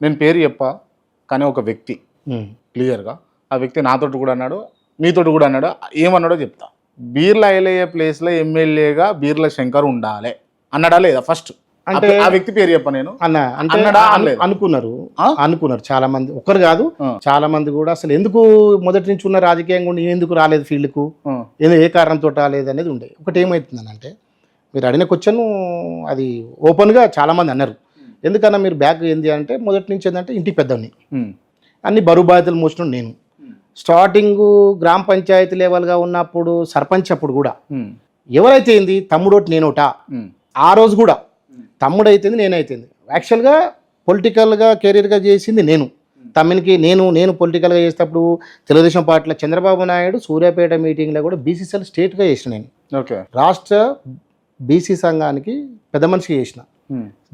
నేను పేరు చెప్పా కానీ ఒక వ్యక్తి క్లియర్గా. ఆ వ్యక్తి నాతోటి కూడా అన్నాడు మీతోటి కూడా అన్నాడు ఏమన్నాడో చెప్తా. బీర్ల ఐలయ్య ప్లేస్లో ఎమ్మెల్యేగా బీర్ల శంకర్ ఉండాలి. అన్నాడా లేదా ఫస్ట్ అంటే ఆ వ్యక్తి పేరు చెప్ప నేను. అన్న అంటే. అనుకున్నారు? అనుకున్నారు. చాలా మంది ఒకరు కాదు. చాలా మంది కూడా అసలు ఎందుకు మొదటి నుంచి ఉన్న రాజకీయంగా ఉండి ఎందుకు రాలేదు ఫీల్డ్కు? ఏదో ఏ కారణంతో రాలేదు అనేది ఉండే. ఒకటి ఏమవుతుందని అంటే మీరు అడిగిన క్వశ్చన్ అది ఓపెన్గా చాలామంది అన్నారు. ఎందుకన్నా మీరు బ్యాక్ ఏంది అంటే మొదటి నుంచి ఏంటంటే ఇంటికి పెద్దవాడిని ఉమ్, అన్ని బరువు బాధ్యతలు మోసిన నేను. స్టార్టింగ్ గ్రామ పంచాయతీ లెవెల్గా ఉన్నప్పుడు సర్పంచ్ అప్పుడు కూడా. ఎవరైతే ఏంది తమ్ముడోటి నేనోట? ఆ రోజు కూడా. తమ్ముడు అయితేంది నేనైతేంది. యాక్చువల్గా పొలిటికల్గా కెరీర్గా చేసింది నేను. తమ్మినికి నేను నేను పొలిటికల్గా చేసేటప్పుడు తెలుగుదేశం పార్టీలో చంద్రబాబు నాయుడు సూర్యాపేట మీటింగ్లో కూడా బీసీసీఎల్ స్టేట్గా చేసిన నేను. ఓకే. రాష్ట్ర బీసీ సంఘానికి పెద్ద మనిషికి చేసిన.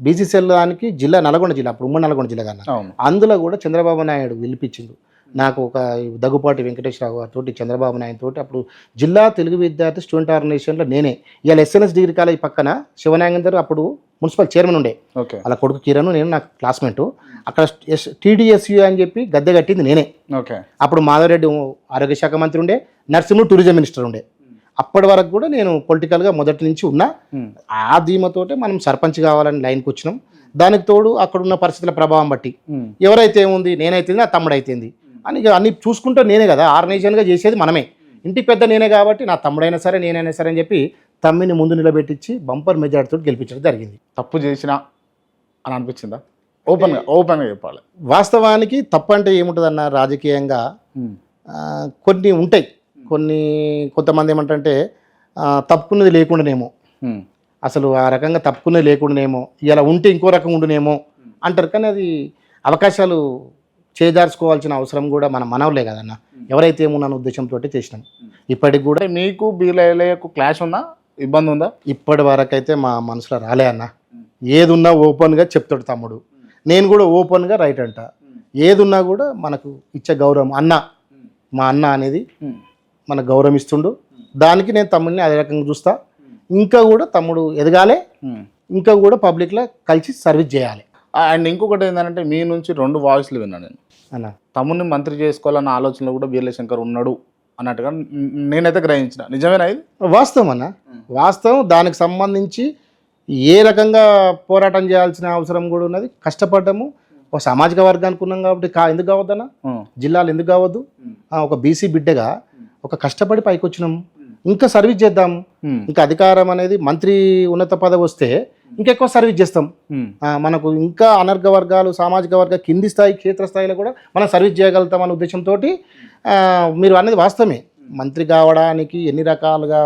బీసీసీఎల్ దానికి జిల్లా నల్గొండ జిల్లా అప్పుడు ఉమ్మడి నల్గొండ జిల్లా కన్నా అందులో కూడా చంద్రబాబు నాయుడు పిలిపించిండు నాకు ఒక దగ్గుపాటి వెంకటేశ్వరరావు గారితో చంద్రబాబు నాయుడు తోటి అప్పుడు జిల్లా తెలుగు విద్యార్థి స్టూడెంట్ ఆర్గనైజేషన్లో నేనే. ఇవాళ ఎస్ఎన్ఎస్ డిగ్రీ కాలేజ్ పక్కన శివనాగేందర్ అప్పుడు మున్సిపల్ చైర్మన్ ఉండే. ఓకే. వాళ్ళ కొడుకు కిరణ్ నేను నా క్లాస్మేట్. అక్కడ ఎస్ టీడీఎస్యూ అని చెప్పి గద్దె కట్టింది నేనే. ఓకే. అప్పుడు మాధవరెడ్డి ఆరోగ్య శాఖ మంత్రి ఉండే నరసింహుడు టూరిజం మినిస్టర్ ఉండే. అప్పటి వరకు కూడా నేను పొలిటికల్గా మొదటి నుంచి ఉన్నా. ఆ ధీమతోటే మనం సర్పంచ్ కావాలని లైన్కి వచ్చినాం. దానికి తోడు అక్కడున్న పరిస్థితుల ప్రభావం బట్టి. ఎవరైతే ఏముంది నేనైతేంది నా తమ్ముడు అయితేంది అని అన్ని చూసుకుంటే నేనే కదా ఆర్గనైజేషన్గా చేసేది మనమే. ఇంటికి పెద్ద నేనే కాబట్టి నా తమ్ముడైనా సరే నేనైనా సరే అని చెప్పి తమ్మిని ముందు నిలబెట్టించి బంపర్ మెజార్టీతో గెలిపించడం జరిగింది. తప్పు చేసినా అని అనిపించిందా? ఓపెన్గా ఓపెన్గా చెప్పాలి. వాస్తవానికి తప్పు అంటే ఏముంటుందన్న రాజకీయంగా కొన్ని ఉంటాయి. కొన్ని కొంతమంది ఏమంటారంటే ఆ, తప్పుకున్నది లేకుండానేమో. అసలు ఆ రకంగా తప్పుకున్నది లేకుండానేమో ఇలా ఉంటే ఇంకో రకం ఉండునేమో అంటారు. కానీ అది అవకాశాలు చేజార్చుకోవాల్సిన అవసరం కూడా మన మనవలే కదన్న. ఎవరైతే ఏమున్న ఉద్దేశంతో చేసినాం. ఇప్పటికి కూడా మీకు బీర్ల ఐలయ్యకు క్లాష్ ఉందా? ఇబ్బంది ఉందా? ఇప్పటి వరకు అయితే మా మనసులో రాలే అన్న. ఏదున్నా ఓపెన్గా చెప్తాడు తమ్ముడు. నేను కూడా ఓపెన్గా రైట్ అంట. ఏదున్నా కూడా మనకు ఇచ్చే గౌరవం అన్న. మా అన్న అనేది ఉమ్, మన గౌరవం ఇస్తుండు దానికి నేను తమ్ముడిని అదే రకంగా చూస్తా. ఇంకా కూడా తమ్ముడు ఎదగాలి. ఇంకా కూడా పబ్లిక్లో కలిసి సర్వీస్ చేయాలి. అండ్ ఇంకొకటి ఏంటంటే మీ నుంచి రెండు వాయిస్లు విన్నాను నేను. అన్న. తమ్ముడిని మంత్రి చేసుకోవాలన్న ఆలోచనలో కూడా బీర్ల శంకర్ ఉన్నాడు అన్నట్టుగా నేనైతే గ్రహించిన. నిజమేనా ఇది? వాస్తవం అన్న. వాస్తవం దానికి సంబంధించి ఏ రకంగా పోరాటం చేయాల్సిన అవసరం కూడా ఉన్నది. కష్టపడ్డాము. ఒక సామాజిక వర్గానికి ఉన్నాం కాబట్టి కా ఎందుకు కావద్దన్న? జిల్లాలు ఎందుకు కావద్దు? ఆ, ఒక బీసీ బిడ్డగా ఒక కష్టపడి పైకి వచ్చినాము ఇంకా సర్వీస్ చేద్దాం. ఇంకా అధికారం అనేది మంత్రి ఉన్నత పదవి వస్తే ఇంకెక్కువ సర్వీస్ చేస్తాం. మనకు ఇంకా అనర్గ వర్గాలు సామాజిక వర్గ కింది స్థాయి క్షేత్ర స్థాయిలో కూడా మనం సర్వీస్ చేయగలుగుతాం అనే ఉద్దేశంతో మీరు అనేది వాస్తవమే. మంత్రి కావడానికి ఎన్ని రకాలుగా